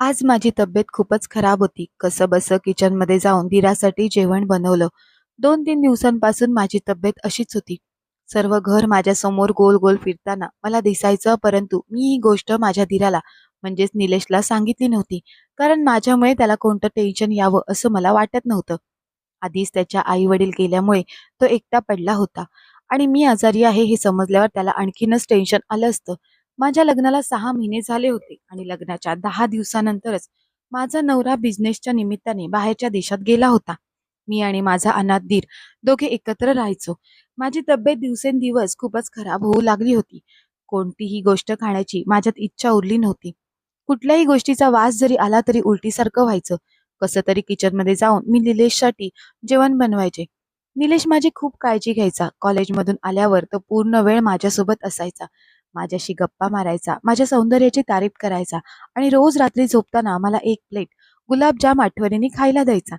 आज माझी तब्येत खूपच खराब होती. कसं बस किचनमध्ये जाऊन दिरासाठी जेवण बनवलं. 2-3 दिवसांपासून माझी तब्येत अशीच होती. सर्व घर माझ्यासमोर गोल-गोल फिरताना मला दिसायचं, परंतु मी ही गोष्ट माझ्या दिराला म्हणजेच निलेशला सांगितली नव्हती. कारण माझ्यामुळे त्याला कोणतं टेन्शन यावं असं मला वाटत नव्हतं. आधीच त्याच्या आई-वडील गेल्यामुळे तो एकटा पडला होता आणि मी आजारी आहे हे समजल्यावर त्याला आणखीनच टेन्शन आलं असतं. माझ्या लग्नाला सहा महिने झाले होते आणि लग्नाच्या दहा दिवसानंतरच माझा नवरा बिझनेसच्या निमित्ताने बाहेरच्या देशात गेला होता. मी आणि माझा अनाथ दीर दोघे एकत्र राहायचो. माझी तब्येत दिवसेंदिवस खूपच खराब होऊ लागली होती. कोणतीही गोष्ट खाण्याची माझ्यात इच्छा उरली नव्हती. कुठल्याही गोष्टीचा वास जरी आला तरी उलटीसारखं व्हायचं. कसं तरी किचनमध्ये जाऊन मी निलेशसाठी जेवण बनवायचे. निलेश माझी खूप काळजी घ्यायचा. कॉलेजमधून आल्यावर तो पूर्ण वेळ माझ्यासोबत असायचा. माझ्याशी गप्पा मारायचा, माझ्या सौंदर्याची तारीफ करायचा आणि रोज रात्री झोपताना मला एक प्लेट गुलाबजाम आठवणीने खायला द्यायचा.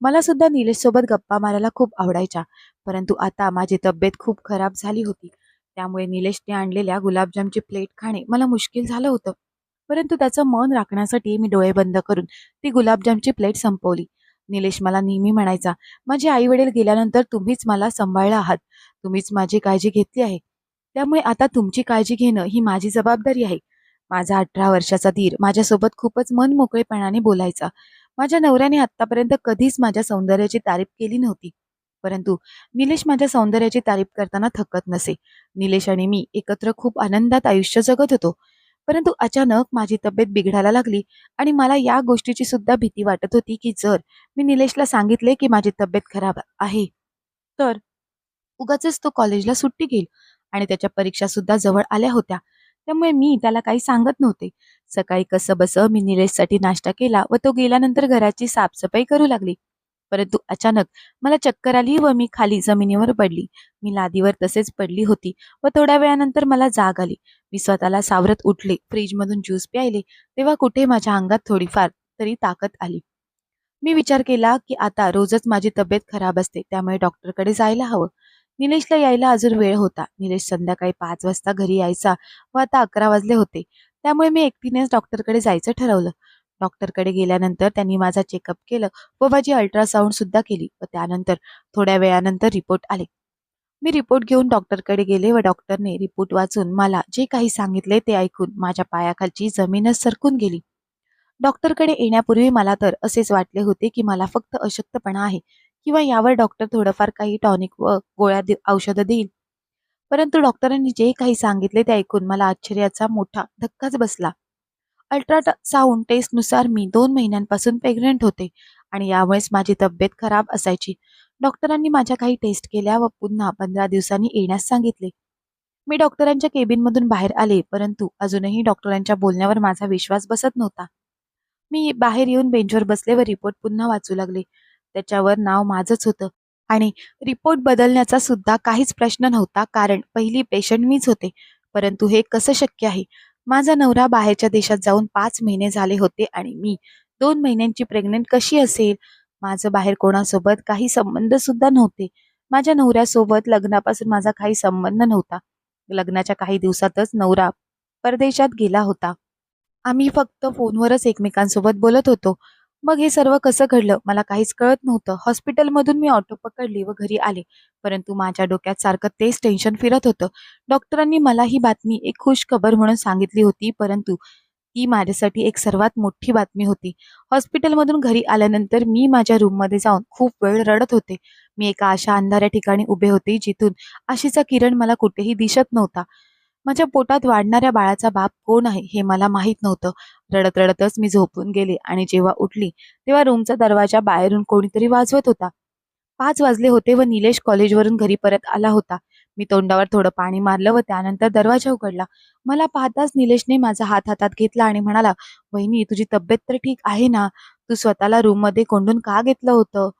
मला सुद्धा निलेशसोबत गप्पा मारायला खूप आवडायच्या. परंतु आता माझी तब्येत खूप खराब झाली होती. त्यामुळे निलेशने आणलेल्या गुलाबजामची प्लेट खाणे मला मुश्किल झालं होतं. परंतु त्याचं मन राखण्यासाठी मी डोळे बंद करून ती गुलाबजामची प्लेट संपवली. निलेश मला नेहमी म्हणायचा, "माझे आई-वडील गेल्यानंतर तुम्हीच मला सांभाळला आहात. तुम्हीच माझी काळजी घेतली आहे. त्यामुळे आता तुमची काळजी घेणं ही माझी जबाबदारी आहे." माझा 18 वर्षाचा धीर माझ्यासोबत खूपच मन मोकळेपणाने बोलायचा. माझ्या नवऱ्याने आत्तापर्यंत कधीच माझ्या सौंदर्याची तारीफ केली नव्हती. परंतु निलेश माझ्या सौंदर्याची तारीफ करताना थकत नसे. निलेश आणि मी एकत्र खूप आनंदात आयुष्य जगत होतो. परंतु अचानक माझी तब्येत बिघडायला लागली आणि मला या गोष्टीची सुद्धा भीती वाटत होती, की जर मी निलेशला सांगितले, की माझी तब्येत खराब आहे, तर उगाचच तो कॉलेजला सुट्टी घेईल आणि त्याच्या परीक्षा सुद्धा जवळ आल्या होत्या. त्यामुळे मी त्याला काही सांगत नव्हते. सकाळी कसं बस मी निलेशसाठी नाश्ता केला व तो गेल्यानंतर घराची साफसफाई करू लागली. परंतु अचानक मला चक्कर आली व मी खाली जमिनीवर पडली. मी लादीवर तसेच पडली होती व थोड्या वेळानंतर मला जाग आली. मी स्वतःला सावरत उठले, फ्रीजमधून ज्यूस प्यायले, तेव्हा कुठे माझ्या अंगात थोडीफार तरी ताकद आली. मी विचार केला, की आता रोजच माझी तब्येत खराब असते, त्यामुळे डॉक्टरकडे जायला हवं. निलेशला यायला अजून वेळ होता. निलेश संध्याकाळी पाच वाजता घरी यायचा व आता 11 वाजले होते. त्यामुळे मी एकटीनेच डॉक्टरकडे जायचं ठरवलं. डॉक्टरकडे गेल्यानंतर त्यांनी माझा चेकअप केलं व माझी अल्ट्रासाऊंड सुद्धा केली व त्यानंतर थोड्या वेळानंतर रिपोर्ट आले. मी रिपोर्ट घेऊन डॉक्टरकडे गेले व डॉक्टरने रिपोर्ट वाचून मला जे काही सांगितले ते ऐकून माझ्या पायाखालची जमीनच सरकून गेली. डॉक्टरकडे येण्यापूर्वी मला तर असेच वाटले होते, की मला फक्त अशक्तपणा आहे किंवा यावर डॉक्टर थोडंफार काही टॉनिक व गोळ्या दे औषधं देईल. परंतु डॉक्टरांनी जे काही सांगितले ते ऐकून मला आश्चर्याचा मोठा धक्काच बसला. अल्ट्रासाऊंड टेस्टनुसार मी दोन महिन्यांपासून प्रेग्नंट होते आणि यामुळेच माझी तब्येत खराब असायची. डॉक्टरांनी माझ्या काही टेस्ट केल्या व पुन्हा 15 दिवसांनी येण्यास सांगितले. मी डॉक्टरांच्या केबिनमधून बाहेर आले, परंतु अजूनही डॉक्टरांच्या बोलण्यावर माझा विश्वास बसत नव्हता. मी बाहेर येऊन बेंचवर बसले व रिपोर्ट पुन्हा वाचू लागले. त्याच्यावर नाव माझंच होतं आणि रिपोर्ट बदलण्याचा सुद्धा काहीच प्रश्न नव्हता कारण पहिली पेशंट मीच होते. परंतु हे कसं शक्य आहे? माझा नवरा बाहेरच्या देशात जाऊन पाच महिने झाले होते आणि मी दोन महिन्यांची प्रेग्नंट कशी असेल? माझं बाहेर कोणासोबत काही संबंध सुद्धा नव्हते. माझ्या नवऱ्यासोबत लग्नापासून माझा काही संबंध नव्हता. लग्नाच्या काही दिवसातच नवरा परदेशात गेला होता. आम्ही फक्त फोनवरच एकमेकांसोबत बोलत होतो. मग हे सर्व कसं घडलं मला काहीच कळत नव्हतं. हॉस्पिटलमधून मी ऑटो पकडली व घरी आले. परंतु माझ्या डोक्यात सारखं तेच टेन्शन फिरत होतं. डॉक्टरांनी मला ही बातमी एक खुशखबर म्हणून सांगितली होती, परंतु ती माझ्यासाठी एक सर्वात मोठी बातमी होती. हॉस्पिटलमधून घरी आल्यानंतर मी माझ्या रूममध्ये जाऊन खूप वेळ रडत होते. मी एका अशा अंधाऱ्या ठिकाणी उभे होते, जिथून आशेचा किरण मला कुठेही दिसत नव्हता. माझ्या पोटात वाढणाऱ्या बाळाचा बाप कोण आहे हे मला माहीत नव्हतं. रडत रडतच मी झोपून गेले आणि जेव्हा उठली तेव्हा रूमचा दरवाजा बाहेरून कोणीतरी वाजवत होता. पाच वाजले होते व निलेश कॉलेजवरून घरी परत आला होता. मी तोंडावर थोडं पाणी मारलं व त्यानंतर दरवाजा उघडला. मला पाहताच निलेशने माझा हात हातात घेतला आणि म्हणाला, "वहिनी तुझी तब्येत तर ठीक आहे ना? तू स्वतःला रूममध्ये कोंडून का घेतलं होतं?"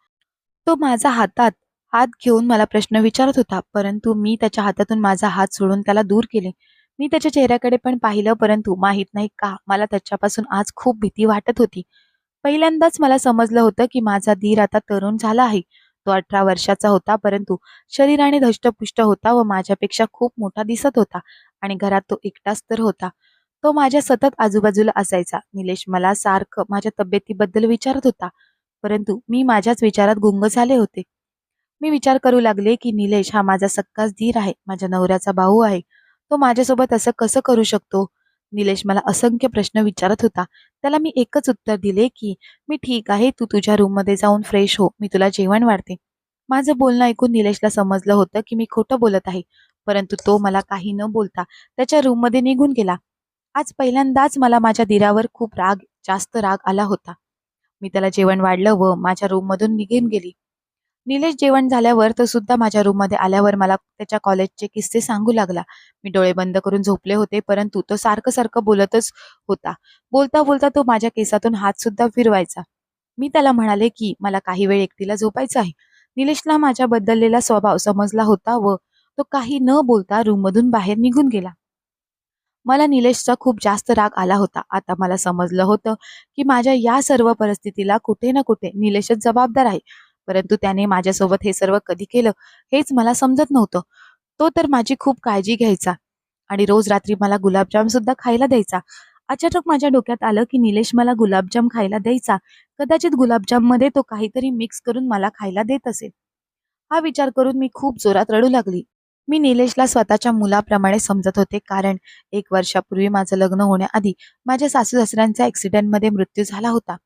तो माझा हातात हात घेऊन मला प्रश्न विचारत होता, परंतु मी त्याच्या हातातून माझा हात सोडून त्याला दूर केले. मी त्याच्या चेहऱ्याकडे पण पाहिलं, परंतु माहीत नाही का मला त्याच्यापासून आज खूप भीती वाटत होती. पहिल्यांदाच मला समजलं होतं, की माझा धीर आता तरुण झाला आहे. तो 18 वर्षाचा होता, परंतु शरीराने धष्टपुष्ट होता व माझ्यापेक्षा खूप मोठा दिसत होता आणि घरात तो एकटाच तर होता. तो माझ्या सतत आजूबाजूला असायचा निलेश मला सारखं माझ्या तब्येतीबद्दल विचारत होता परंतु मी माझ्याच विचारात गुंग झाले होते मी विचार करू लागले की निलेश हा माझा सक्काच धीर आहे माझ्या नवऱ्याचा भाऊ आहे. तो माझ्यासोबत असं कसं करू शकतो? निलेश मला असंख्य प्रश्न विचारत होता. त्याला मी एकच उत्तर दिले की मी ठीक आहे तू तुझ्या रूममध्ये जाऊन फ्रेश हो. मी तुला जेवण वाढते. माझं बोलणं ऐकून निलेशला समजलं होतं की मी खोटं बोलत आहे परंतु तो मला काही न बोलता त्याच्या रूममध्ये निघून गेला. आज पहिल्यांदाच मला माझ्या दिरावर खूप राग जास्त राग आला होता. मी त्याला जेवण वाढलं व माझ्या रूममधून निघून गेली. निलेश जेवण झाल्यावर तो सुद्धा माझ्या रूममध्ये आल्यावर मला त्याच्या कॉलेजचे किस्से सांगू लागला. मी डोळे बंद करून झोपले होते परंतु तो सारखं सारखं बोलतच होता. बोलता बोलता तो माझ्या केसातून हात सुद्धा फिरवायचा. मी त्याला म्हणाले की मला काही वेळ एकटीला झोपायचं आहे. निलेशला माझ्या बदललेला स्वभाव समजला होता व तो काही न बोलता रूममधून बाहेर निघून गेला. मला निलेशचा खूप जास्त राग आला होता. आता मला समजलं होतं की माझ्या या सर्व परिस्थितीला कुठे ना कुठे निलेशच जबाबदार आहे. परंतु त्याने माझ्यासोबत हे सर्व कधी केलं हेच मला समजत नव्हतं. तो तर माझी खूप काळजी घ्यायचा आणि रोज रात्री मला गुलाबजाम सुद्धा खायला द्यायचा. अचानक माझ्या डोक्यात आलं की निलेश मला गुलाबजाम खायला द्यायचा. कदाचित गुलाबजाममध्ये तो काहीतरी मिक्स करून मला खायला देत असेल. हा विचार करून मी खूप जोरात रडू लागली. मी निलेशला स्वतःच्या मुलाप्रमाणे समजत होते कारण एक वर्षापूर्वी माझं लग्न होण्याआधी माझ्या सासू सासऱ्यांचा ऍक्सिडेंटमध्ये मृत्यू झाला होता.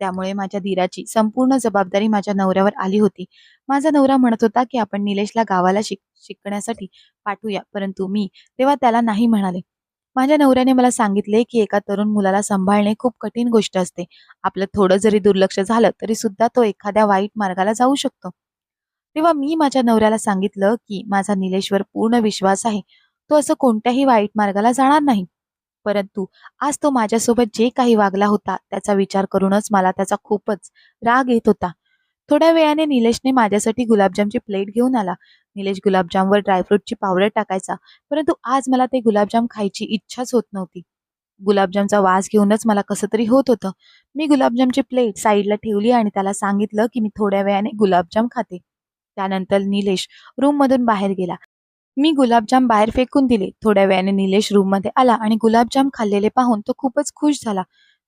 त्यामुळे माझ्या धीराची संपूर्ण जबाबदारी माझ्या नवऱ्यावर आली होती. माझा नवरा म्हणत होता की आपण निलेशला गावाला शिक शिकण्यासाठी पाठवूया परंतु मी तेव्हा त्याला नाही म्हणाले. माझ्या नवऱ्याने मला सांगितले की एका तरुण मुलाला सांभाळणे खूप कठीण गोष्ट असते. आपलं थोडं जरी दुर्लक्ष झालं तरी सुद्धा तो एखाद्या वाईट मार्गाला जाऊ शकतो. तेव्हा मी माझ्या नवऱ्याला सांगितलं की माझा निलेशवर पूर्ण विश्वास आहे. तो असं कोणत्याही वाईट मार्गाला जाणार नाही. परंतु आज तो माझ्यासोबत जे काही वागला होता त्याचा विचार करूनच मला त्याचा खूपच राग येत होता. थोड्या वेळाने निलेशने माझ्यासाठी गुलाबजामची प्लेट घेऊन आला. निलेश गुलाबजामवर ड्रायफ्रूटची पावडर टाकायचा परंतु आज मला ते गुलाबजाम खायची इच्छाच होत नव्हती. गुलाबजामचा वास घेऊनच मला कसं तरी होत होतं. मी गुलाबजामची प्लेट साईडला ठेवली आणि त्याला सांगितलं की मी थोड्या वेळाने गुलाबजाम खाते. त्यानंतर निलेश रूममधून बाहेर गेला. मी गुलाबजाम बाहेर फेकून दिले. थोड्या वेळाने निलेश रूममध्ये आला आणि गुलाबजाम खाल्लेले पाहून तो खूपच खुश झाला.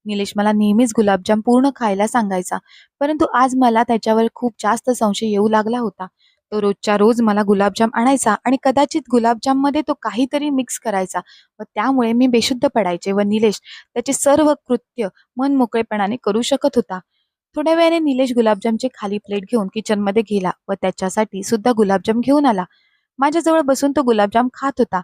निलेश मला नेहमीच गुलाबजाम पूर्ण खायला सांगायचा परंतु आज मला त्याच्यावर खूप जास्त संशय येऊ लागला होता. तो रोजच्या रोज मला गुलाबजाम आणायचा आणि कदाचित गुलाबजाममध्ये तो काहीतरी मिक्स करायचा व त्यामुळे मी बेशुद्ध पडायचे व निलेश त्याचे सर्व कृत्य मन मोकळेपणाने करू शकत होता. थोड्या वेळाने निलेश गुलाबजामची खाली प्लेट घेऊन किचनमध्ये गेला व त्याच्यासाठी सुद्धा गुलाबजाम घेऊन आला. माझ्याजवळ बसून तो गुलाबजाम खात होता.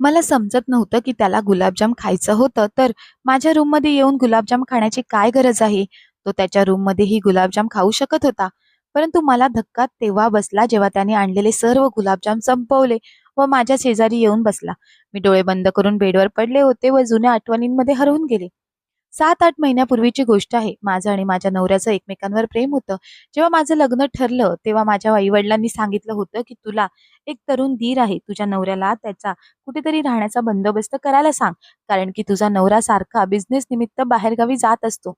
मला समजत नव्हतं की त्याला गुलाबजाम खायचं होतं तर माझ्या रूममध्ये येऊन गुलाबजाम खाण्याची काय गरज आहे? तो त्याच्या रूममध्येही गुलाबजाम खाऊ शकत होता परंतु मला धक्का तेव्हा बसला जेव्हा त्याने आणलेले सर्व गुलाबजाम संपवले व माझ्या शेजारी येऊन बसला. मी डोळे बंद करून बेडवर पडले होते व जुन्या आठवणींमध्ये हरवून गेले. सात आठ महिन्यापूर्वीची गोष्ट आहे. माझं आणि माझ्या नवऱ्याचं एकमेकांवर प्रेम होतं. जेव्हा माझं लग्न ठरलं तेव्हा माझ्या आईवडिलांनी सांगितलं होतं की तुला एक तरुण धीर आहे. तुझ्या नवऱ्याला त्याचा कुठेतरी राहण्याचा बंदोबस्त करायला सांग. कारण की तुझा नवरा सारखा बिझनेस निमित्त बाहेरगावी जात असतो.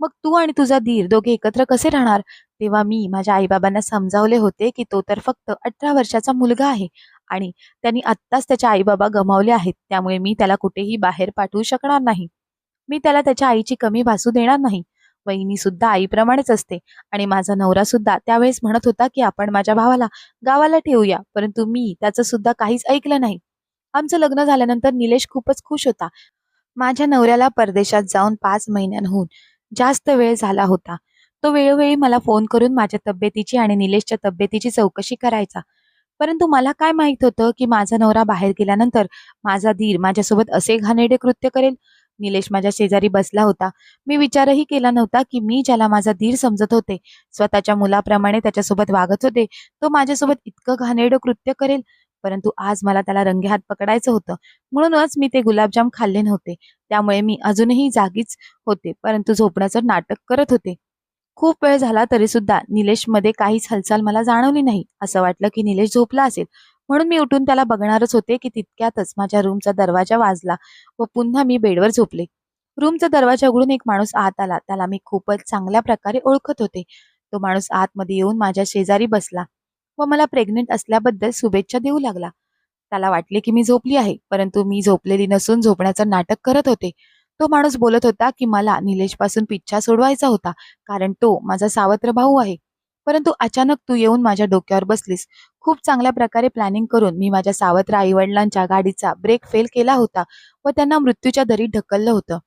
मग तू आणि तुझा धीर दोघे एकत्र कसे राहणार? तेव्हा मी माझ्या आईबाबांना समजावले होते की तो तर फक्त अठरा वर्षाचा मुलगा आहे आणि त्यांनी आत्ताच त्याच्या आईबाबा गमावले आहेत. त्यामुळे मी त्याला कुठेही बाहेर पाठवू शकणार नाही. मी त्याला त्याच्या आईची कमी भासू देणार नाही. वहिनी सुद्धा आईप्रमाणेच असते आणि माझा नवरा सुद्धा त्यावेळेस म्हणत होता की आपण माझ्या भावाला गावाला ठेवूया परंतु मी त्याचं सुद्धा काहीच ऐकलं नाही. आमचं लग्न झाल्यानंतर निलेश खूपच खुश होता. माझ्या नवऱ्याला परदेशात जाऊन पाच महिन्यांहून जास्त वेळ झाला होता. तो वेळोवेळी मला फोन करून माझ्या तब्येतीची आणि निलेशच्या तब्येतीची चौकशी करायचा. परंतु मला काय माहीत होतं की माझा नवरा बाहेर गेल्यानंतर माझा धीर माझ्यासोबत असे घाणेरडे कृत्य करेल? निलेश माझ्या शेजारी बसला होता. मी विचारही केला नव्हता की मी ज्याला माझा धीर समजत होते स्वतःच्या मुलाप्रमाणे त्याच्यासोबत वागत होते तो माझ्यासोबत इतकं घाणेरडं कृत्य करेल. परंतु आज मला त्याला रंगे हात पकडायचं होतं. म्हणूनच मी ते गुलाबजाम खाल्ले नव्हते. त्यामुळे मी अजूनही जागीच होते परंतु झोपण्याचं नाटक करत होते. खूप वेळ झाला तरी सुद्धा निलेशमध्ये काहीच हालचाल मला जाणवली नाही. असं वाटलं की निलेश झोपला असेल. म्हणून मी उठून त्याला बघणारच होते की तितक्यातच माझ्या रूमचा दरवाजा वाजला व पुन्हा मी बेडवर झोपले. रूमचा दरवाजा उघडून एक माणूस आत आला. त्याला मी खूपच चांगल्या प्रकारे ओळखत होते. तो माणूस आतमध्ये येऊन माझ्या शेजारी बसला व मला प्रेग्नेंट असल्याबद्दल शुभेच्छा देऊ लागला. त्याला वाटले की मी झोपली आहे परंतु मी झोपलेली नसून झोपण्याचं नाटक करत होते. तो माणूस बोलत होता की मला निलेशपासून पिच्छा सोडवायचा होता कारण तो माझा सावत्र भाऊ आहे. परंतु अचानक तू येऊन माझ्या डोक्यावर बसलीस. खूप चांगल्या प्रकारे प्लॅनिंग करून मी माझ्या सावत्र आईवडिलांच्या गाडीचा ब्रेक फेल केला होता व त्यांना मृत्यूच्या दरीत ढकललं होतं.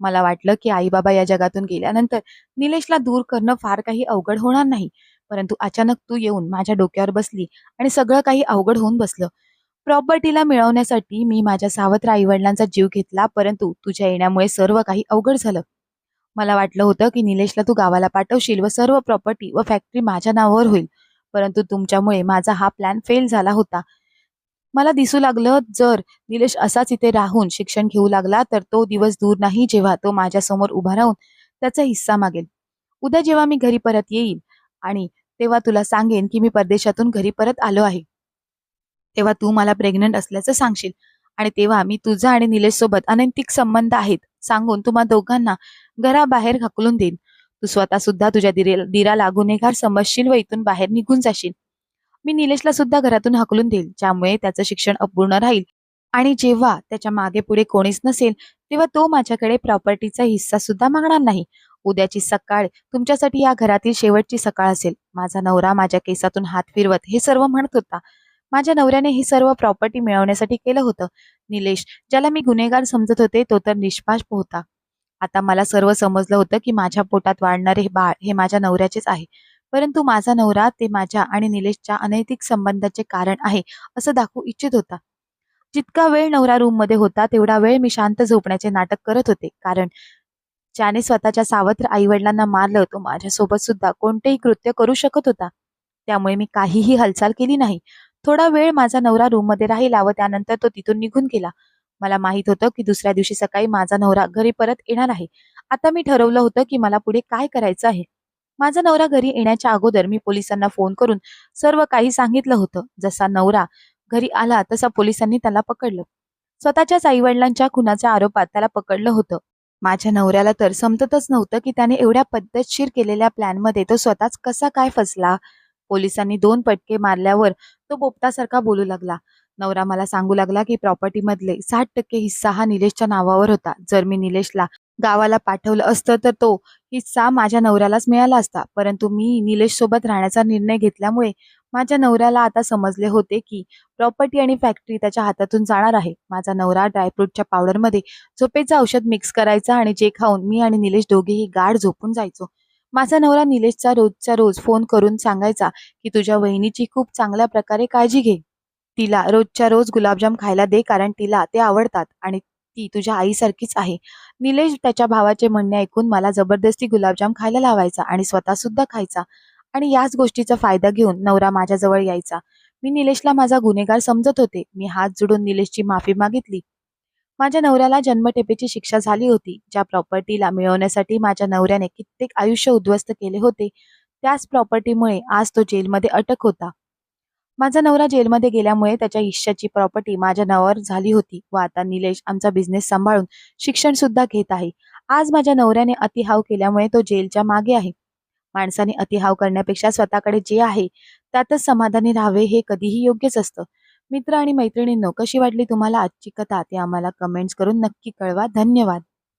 मला वाटलं की आई बाबा या जगातून गेल्यानंतर निलेशला दूर करणं फार काही अवघड होणार नाही. परंतु अचानक तू येऊन माझ्या डोक्यावर बसली आणि सगळं काही अवघड होऊन बसलं. प्रॉपर्टीला मिळवण्यासाठी मी माझ्या सावत्र आईवडिलांचा जीव घेतला परंतु तुझ्या येण्यामुळे सर्व काही अवघड झालं. मला वाटलं होतं की निलेशला तू गावाला पाठवशील व सर्व प्रॉपर्टी व फॅक्टरी माझ्या नावावर होईल. परंतु तुमच्यामुळे माझा हा प्लॅन फेल झाला होता. मला दिसू लागलं जर निलेश असाच इथे राहून शिक्षण घेऊ लागला तर तो दिवस दूर नाही जेव्हा तो माझ्यासमोर उभा राहून त्याचा हिस्सा मागेल. उद्या जेव्हा मी घरी परत येईल आणि तेव्हा तुला सांगेन की मी परदेशातून घरी परत आलो आहे. तेव्हा तू मला प्रेग्नंट असल्याचं सांगशील आणि तेव्हा मी तुझा आणि निलेश सोबत अनैतिक संबंध आहेत. सांगून तुम्हा दोघांना घराबाहेर हकलून देईन. तू स्वतः सुद्धा तुझ्या दिरे दिराला गुन्हेगार समजशील व इथून बाहेर निघून जाशील. मी निलेशला सुद्धा घरातून हकलून देईल ज्यामुळे त्याचं शिक्षण अपूर्ण राहील. आणि जेव्हा त्याच्यामागे पुढे कोणीच नसेल तेव्हा तो माझ्याकडे प्रॉपर्टीचा हिस्सा सुद्धा मागणार नाही. उद्याची सकाळ तुमच्यासाठी या घरातील शेवटची सकाळ असेल. माझा नवरा माझ्या केसातून हात फिरवत हे सर्व म्हणत होता. माझ्या नवऱ्याने ही सर्व प्रॉपर्टी मिळवण्यासाठी केलं होतं. निलेश ज्याला मी गुन्हेगार समजत होते तो तर निष्पाप होता. आता मला सर्व समजलं होतं की माझ्या पोटात वाढणारे हे बाळ हे माझ्या नवऱ्याचेच आहे. परंतु माझा नवरा ते माझ्या आणि निलेशच्या अनैतिक संबंधाचे कारण आहे असं दाखवू इच्छित होता. जितका वेळ नवरा रूममध्ये होता तेवढा वेळ मी शांत झोपण्याचे नाटक करत होते. कारण ज्याने स्वतःच्या सावत्र आईवडिलांना मारलं तो माझ्यासोबत सुद्धा कोणतेही कृत्य करू शकत होता. त्यामुळे मी काहीही हालचाल केली नाही. थोडा वेळ माझा नवरा रूममध्ये राहिला व त्यानंतर तो तिथून निघून गेला. मला माहीत होतं की दुसऱ्या दिवशी सकाळी माझा नवरा घरी परत येणार आहे. आता मी ठरवलं होतं की मला पुढे काय करायचं आहे. माझा नवरा घरी येण्याच्या अगोदर मी पोलिसांना फोन करून सर्व काही सांगितलं होतं. जसा नवरा घरी आला तसा पोलिसांनी त्याला पकडलं. स्वतःच्याच आईवडिलांच्या खुनाच्या आरोपात त्याला पकडलं होतं. माझ्या नवऱ्याला तर समजतच नव्हतं की त्याने एवढ्या पद्धतशीर केलेल्या प्लॅनमध्ये तो स्वतःच कसा काय फसला? पोलिसांनी दोन पटके मारल्यावर तो बोपटासारखा बोलू लागला. नवरा मला सांगू लागला की प्रॉपर्टी मधले साठ टक्के हिस्सा हा निलेशच्या नावावर होता. जर मी निलेशला गावाला पाठवलं असतं तर तो हिस्सा माझ्या नवऱ्यालाच मिळाला असता. परंतु मी निलेश सोबत राहण्याचा निर्णय घेतल्यामुळे माझ्या नवऱ्याला आता समजले होते की प्रॉपर्टी आणि फॅक्टरी त्याच्या हातातून जाणार आहे. माझा नवरा ड्रायफ्रूटच्या पावडरमध्ये झोपेचं औषध मिक्स करायचा आणि जे खाऊन मी आणि निलेश दोघेही गाढ झोपून जायचो. माझा नवरा निलेशचा रोजच्या रोज फोन करून सांगायचा की तुझ्या वहिनीची खूप चांगल्या प्रकारे काळजी घे. तिला रोजच्या रोज गुलाबजाम खायला दे कारण तिला ते आवडतात आणि ती तुझ्या आईसारखीच आहे. निलेश त्याच्या भावाचे म्हणणे ऐकून मला जबरदस्ती गुलाबजाम खायला लावायचा आणि स्वतः सुद्धा खायचा आणि याच गोष्टीचा फायदा घेऊन नवरा माझ्याजवळ यायचा. मी निलेशला माझा गुन्हेगार समजत होते. मी हात जोडून निलेशची माफी मागितली. माझ्या नवऱ्याला जन्मठेपेची शिक्षा झाली होती. ज्या प्रॉपर्टीला मिळवण्यासाठी माझ्या नवऱ्याने कित्येक आयुष्य उद्ध्वस्त केले होते त्याच प्रॉपर्टीमुळे आज तो जेलमध्ये अटक होता. माझा नवरा जेलमध्ये गेल्यामुळे त्याच्या हिश्श्याची प्रॉपर्टी माझ्या नावावर झाली होती व आता निलेश आमचा बिझनेस सांभाळून शिक्षण सुद्धा घेत आहे. आज माझ्या नवऱ्याने अतिहाव केल्यामुळे तो जेलच्या मागे आहे. माणसाने अतिहाव करण्यापेक्षा स्वतःकडे जे आहे त्यातच समाधानी राहावे हे कधीही योग्यच असतं. मित्र आणि मैत्रिणींनो कशी वाटली तुम्हाला आजची कथा? ते आम्हाला कमेंट्स करून नक्की कळवा. धन्यवाद.